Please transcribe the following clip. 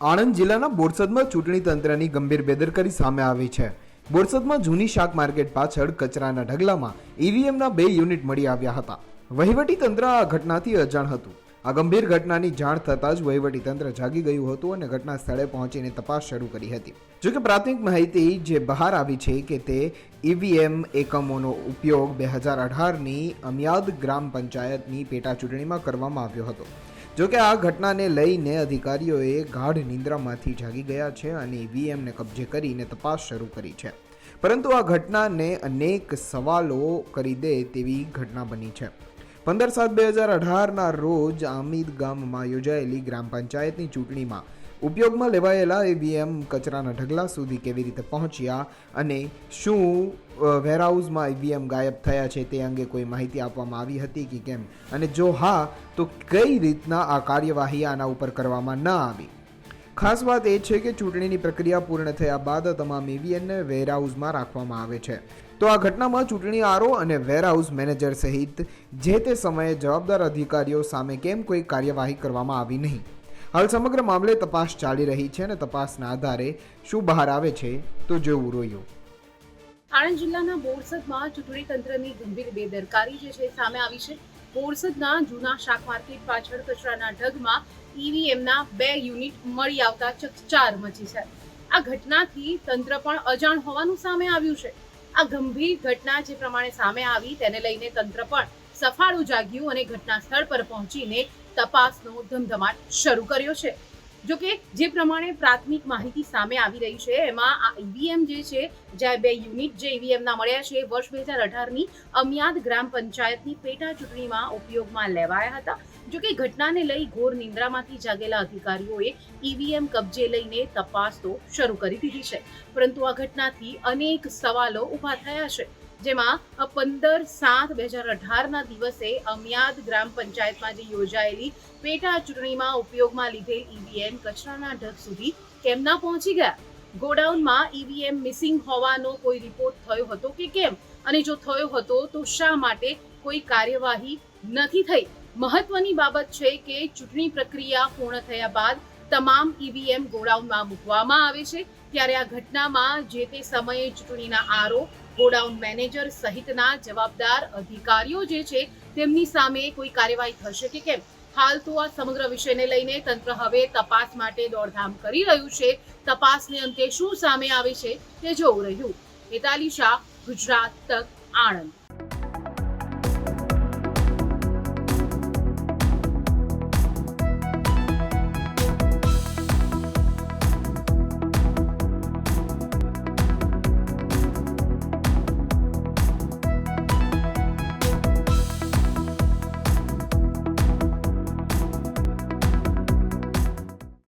આણંદ જિલ્લાના બોરસદમાં ચૂંટણી તંત્રની ગંભીર બેદરકારી સામે આવી છે. બોરસદમાં જૂની શાક માર્કેટ પાછળ કચરાના ઢગલામાં ઈવીએમના બે યુનિટ મળી આવ્યા હતા. વહીવટી તંત્ર આ ઘટનાથી અજાણ હતું. આ ગંભીર ઘટનાની જાણ થતાં જ તંત્ર જાગી ગયું હતું અને ઘટના સ્થળે પહોંચીને તપાસ શરૂ કરી હતી. જોકે પ્રાથમિક માહિતી જે બહાર આવી છે કે તે ઈવીએમ એકમોનો ઉપયોગ બે હજાર અઢારની અમિયાદ ગ્રામ પંચાયતની પેટા ચૂંટણીમાં કરવામાં આવ્યો હતો. જોકે આ ઘટનાને લઈને અધિકારીઓએ ગાઢ નિંદ્રામાંથી જાગી ગયા છે અને ઈવીએમને કબજે કરીને તપાસ શરૂ કરી છે. પરંતુ આ ઘટનાને અનેક સવાલો કરી દે તેવી ઘટના બની છે. પંદર સાત બે હજાર અઢારના રોજ આમિદ ગામમાં યોજાયેલી ગ્રામ પંચાયતની ચૂંટણીમાં ઉપયોગમાં લેવાયેલા ઈવીએમ કચરાના ઢગલા સુધી કેવી રીતે પહોંચ્યા અને શું વેરહાઉસમાં ઈવીએમ ગાયબ થયા છે તે અંગે કોઈ માહિતી આપવામાં આવી હતી કે કેમ? અને જો હા, તો કઈ રીતના આ કાર્યવાહી આના ઉપર કરવામાં ન આવી? ખાસ વાત એ છે કે ચૂંટણીની પ્રક્રિયા પૂર્ણ થયા બાદ તમામ ઈવીએમને વેરહાઉસમાં રાખવામાં આવે છે. તો આ ઘટનામાં ચૂંટણી આરો અને વેરહાઉસ મેનેજર સહિત જે તે સમયે જવાબદાર અધિકારીઓ સામે કેમ કોઈ કાર્યવાહી કરવામાં આવી નહીં? હાલ સમગ્ર મામલે તપાસ ચાલી રહી છે અને તપાસના આધારે શું બહાર આવે છે તો જોવું રહ્યું. આણંદ જિલ્લાના બોરસદમાં ચૂંટણી તંત્રની ગંભીર બેદરકારી જે છે સામે આવી છે. બોરસદના જૂના શાક માર્કેટ પાછળ કચરાના ઢગમાં ઈવીએમના બે યુનિટ મળી આવતા ચકચાર મચી છે. આ ઘટનાથી તંત્ર પણ અજાણ હોવાનું સામે આવ્યું છે. આ ગંભીર ઘટના જે પ્રમાણે સામે આવી તેને લઈને તંત્ર પણ સફાળું જાગ્યું અને ઘટના સ્થળ પર પહોંચીને તપાસનો ધમધમાટ શરૂ કર્યો છે. જો કે જે પ્રમાણે પ્રાથમિક માહિતી સામે આવી રહી છે, એમાં આ ઈવીએમ જે છે, જ્યાં બે યુનિટ જે ઈવીએમના મળ્યા છે, વર્ષ બે હજાર અઢારની અમિયાદ ગ્રામ પંચાયતની પેટા ચૂંટણીમાં ઉપયોગમાં લેવાયા હતા. જો કે ઘટનાને લઈ ઘોર નિંદ્રામાંથી જાગેલા અધિકારીઓએ ઈવીએમ કબજે લઈને તપાસ તો શરૂ કરી દીધી છે. પરંતુ આ ઘટનાથી અનેક સવાલો ઊભા થયા છે. જેમાં પંદર સાત બે હજાર અઢારના દિવસે અમિયાદ ગ્રામ પંચાયતમાં જે યોજાયેલી પેટા ચૂંટણીમાં ઉપયોગમાં લીધેલ ઈવીએમ કચરાના ઢગ સુધી કેમ ના પહોંચી ગયા? ગોડાઉનમાં ઈવીએમ મિસિંગ હોવાનો કોઈ રિપોર્ટ થયો હતો કે કેમ? અને જો થયો હતો તો શા માટે કોઈ કાર્યવાહી નથી થઈ? મહત્વની બાબત છે કે ચૂંટણી પ્રક્રિયા પૂર્ણ થયા બાદ તમામ ઈવીએમ ગોડાઉનમાં મૂકવામાં આવે છે. ત્યારે આ ઘટનામાં જે તે સમયે ચૂંટણીના આરો ગોડાઉન મેનેજર સહિતના જવાબદાર અધિકારીઓ જે છે, તેમની સામે કોઈ કાર્યવાહી થશે કે કેમ? હાલ તો આ સમગ્ર વિષયને લઈને તંત્ર હવે તપાસ માટે દોડધામ કરી રહ્યું છે. તપાસને અંતે શું સામે આવે છે, તે જોવું રહ્યું. હેતાલી શાહ, ગુજરાત તક આણંદ.